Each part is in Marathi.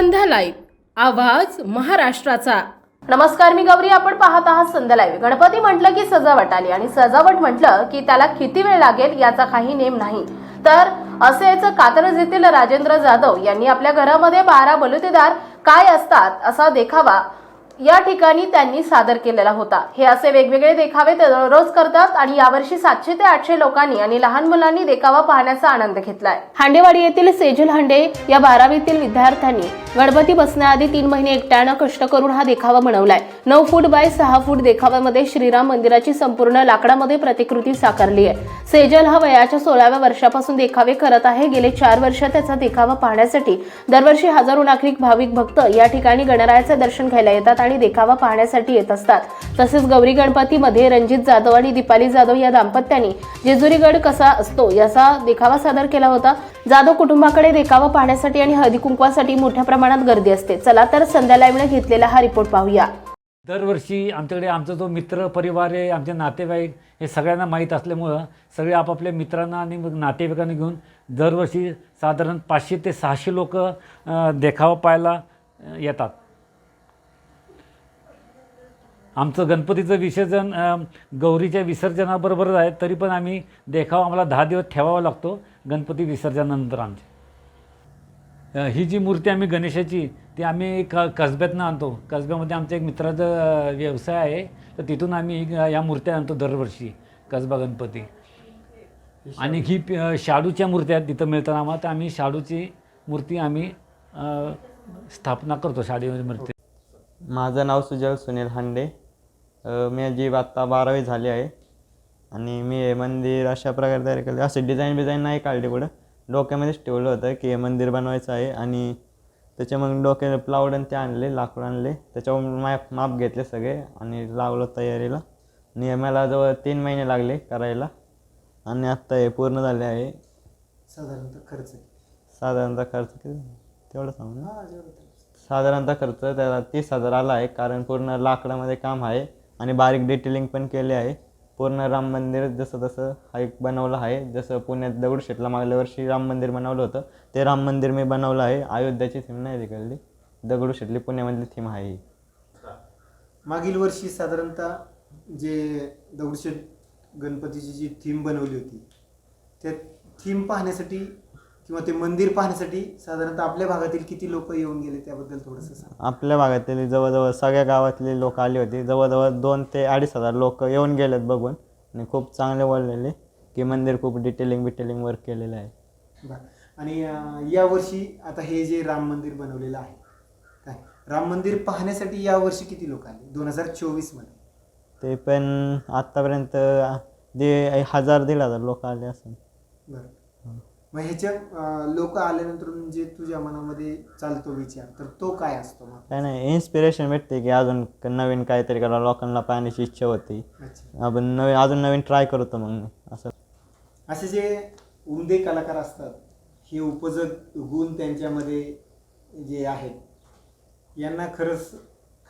संध्या लाईव्ह आवाज महाराष्ट्राचा. नमस्कार मी गौरी. आपण पाहत आहात संध्या लाईव्ह गणपती म्हटलं की सजावट आली आणि सजावट म्हटलं की त्याला किती वेळ लागेल याचा काही नेम नाही. तर असेच कात्रज येथील राजेंद्र जाधव यांनी आपल्या घरामध्ये बारा बलुतेदार काय असतात असा देखावा या ठिकाणी त्यांनी सादर केलेला होता. हे असे वेगवेगळे देखावे ते दररोज करतात आणि यावर्षी सातशे ते आठशे लोकांनी आणि लहान मुलांनी देखावा पाहण्याचा आनंद घेतलाय. हांडेवाडी येथील सेजल हांडे या बारावीतील विद्यार्थ्यांनी गणपती बसण्याआधी तीन महिने एकट्यानं कष्ट करून हा देखावा बनवलाय. नऊ फूट बाय सहा फूट देखाव्यामध्ये श्रीराम मंदिराची संपूर्ण लाकडामध्ये प्रतिकृती साकारली आहे. सेजल हा वयाच्या सोळाव्या वर्षापासून देखावे करत आहे. गेले चार वर्ष त्याचा देखावा पाहण्यासाठी दरवर्षी हजारो नागरिक भाविक भक्त या ठिकाणी गणरायाचे दर्शन घ्यायला येतात आणि देखावा पाहण्यासाठी येत असतात. तसेच गौरी गणपतीमध्ये रणजित जाधव आणि दीपाली जाधव या दाम्पत्यांनी जेजुरीगड कसा असतो याचा देखावा सादर केला होता. जाधव कुटुंबाकडे देखावा पाहण्यासाठी आणि हळदी कुंकवासाठी मोठ्या प्रमाणात गर्दी असते. चला तर संध्या लाईव्हने घेतलेला हा रिपोर्ट पाहूया. दरवर्षी आमच्याकडे आमचा जो मित्र परिवार आहे आमचे नातेवाईक हे सगळ्यांना माहीत असल्यामुळं सगळे आपापल्या मित्रांना आणि मग नातेवाईकांना घेऊन दरवर्षी साधारण पाचशे ते सहाशे लोक देखावा पाहायला येतात. आमचं गणपतीचं विसर्जन गौरीच्या विसर्जनाबरोबरच आहे. तरी पण आम्ही देखावा आम्हाला दहा दिवस ठेवावा लागतो गणपती विसर्जनानंतर आमचे. ही जी मूर्ती आम्ही गणेशाची ती आम्ही क कसब्यातनं आणतो. कसब्यामध्ये आमच्या एक मित्राचा व्यवसाय आहे. तर तिथून आम्ही या मूर्त्या आणतो दरवर्षी कसबा गणपती. आणि ही शाडूच्या मूर्त्या आहेत तिथं मिळतात आम्हाला तर आम्ही शाडूची मूर्ती आम्ही स्थापना करतो शाडू मूर्ती. माझं नाव सुजल सुनील हांडे. मी जी आत्ता बारावी झाली आहे. आणि मी हे मंदिर अशा प्रकारे तयार केलं. असे डिझाईन बिझाईन नाही काढले पुढं. डोक्यामध्येच ठेवलं होतं की हे मंदिर बनवायचं आहे. आणि त्याच्या मग डोक्याला प्लाऊड आणि ते आणले लाकूड आणले. त्याच्यावर माप माप घेतले सगळे आणि लावलं तयारीला. आणि मला जवळ तीन महिने लागले करायला. आणि आत्ता हे पूर्ण झाले आहे. साधारणतः खर्च साधारणतः खर्च किती? तेवढं सांगू ना? साधारणतः खर्च त्याला तीस हजार आला आहे कारण पूर्ण लाकडामध्ये काम आहे आणि बारीक डिटेलिंग पण केले आहे. पूर्ण राम मंदिर जसं तसं हा एक बनवलं आहे. जसं पुण्यात दगडूशेठला मागल्या वर्षी राम मंदिर बनवलं होतं ते राम मंदिर मी बनवलं आहे. अयोध्याची थीम नाही तिकडली. दगडूशेठली पुण्यामधली थीम आहे ही. मागील वर्षी साधारणतः जे दगडूशेठ गणपतीची जी थीम बनवली होती त्या थीम पाहण्यासाठी किंवा ते मंदिर पाहण्यासाठी साधारणतः आपल्या भागातील किती लोक येऊन गेले त्याबद्दल थोडंसं सांग. आपल्या भागातील जवळजवळ सगळ्या गावातले लोक आले होते. जवळजवळ दोन ते अडीच हजार लोक येऊन गेलेत बघून. आणि खूप चांगले बोललेले की मंदिर खूप डिटेलिंग बिटेलिंग वर्क केलेलं आहे. बरं. आणि अं, यावर्षी आता हे जे राम मंदिर बनवलेलं आहे काय? राम मंदिर पाहण्यासाठी यावर्षी किती लोक आले? दोन हजार चोवीसमध्ये ते पण आत्तापर्यंत दे हजार दीड हजार लोक आले असेल. बरं. मग ह्याच्या लोक आल्यानंतर जे तुझ्या मनामध्ये चालतो विचार तर तो काय असतो मग? काय नाही इन्स्पिरेशन भेटते की अजून नवीन काहीतरी करा लोकांना पाहण्याची इच्छा होती. आपण नवीन अजून नवीन ट्राय करतो मग असं. असे जे उमदे कलाकार असतात हे उपजत गुण त्यांच्यामध्ये जे आहेत यांना खरंच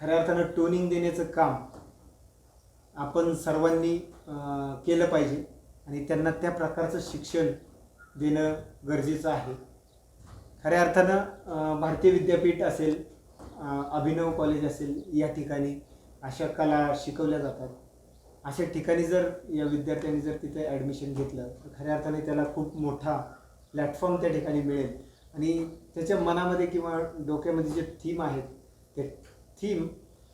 खऱ्या अर्थानं टोनिंग देण्याचं काम आपण सर्वांनी केलं पाहिजे. आणि त्यांना त्या प्रकारचं शिक्षण देणं गरजेचं आहे. खऱ्या अर्थानं भारतीय विद्यापीठ असेल अभिनव कॉलेज असेल या ठिकाणी अशा कला शिकवल्या जातात. अशा ठिकाणी जर या विद्यार्थ्यांनी जर तिथे ॲडमिशन घेतलं तर खऱ्या अर्थाने त्याला खूप मोठा प्लॅटफॉर्म त्या ठिकाणी मिळेल. आणि त्याच्या मनामध्ये किंवा डोक्यामध्ये जे थीम आहेत ते थीम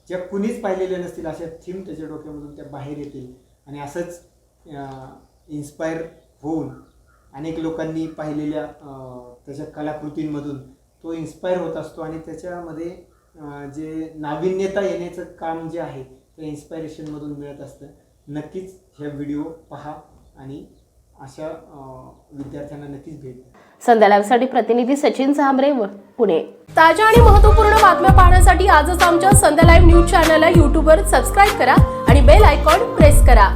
ज्या कुणीच पाहिलेल्या नसतील अशा थीम त्याच्या डोक्यामधून त्या बाहेर येतील. आणि असंच इन्स्पायर होऊन अनेक लोकांनी पाहिलेल्या त्याच्या कलाकृतींमधून तो इन्स्पायर होत असतो आणि त्याच्यामध्ये जे नाविन्यता येण्याचं काम जे आहे ते इन्स्पायरेशनमधून मिळत असतं. नक्कीच ह्या व्हिडिओ पहा आणि अशा विद्यार्थ्यांना नक्कीच भेट संध्या लाईव्हसाठी प्रतिनिधी सचिन झांबरे पुणे. ताज्या आणि महत्त्वपूर्ण बातम्या पाहण्यासाठी आजच आमच्या संध्या लाईव्ह न्यूज चॅनलला यूट्यूबवर सबस्क्राईब करा आणि बेल आयकॉन प्रेस करा.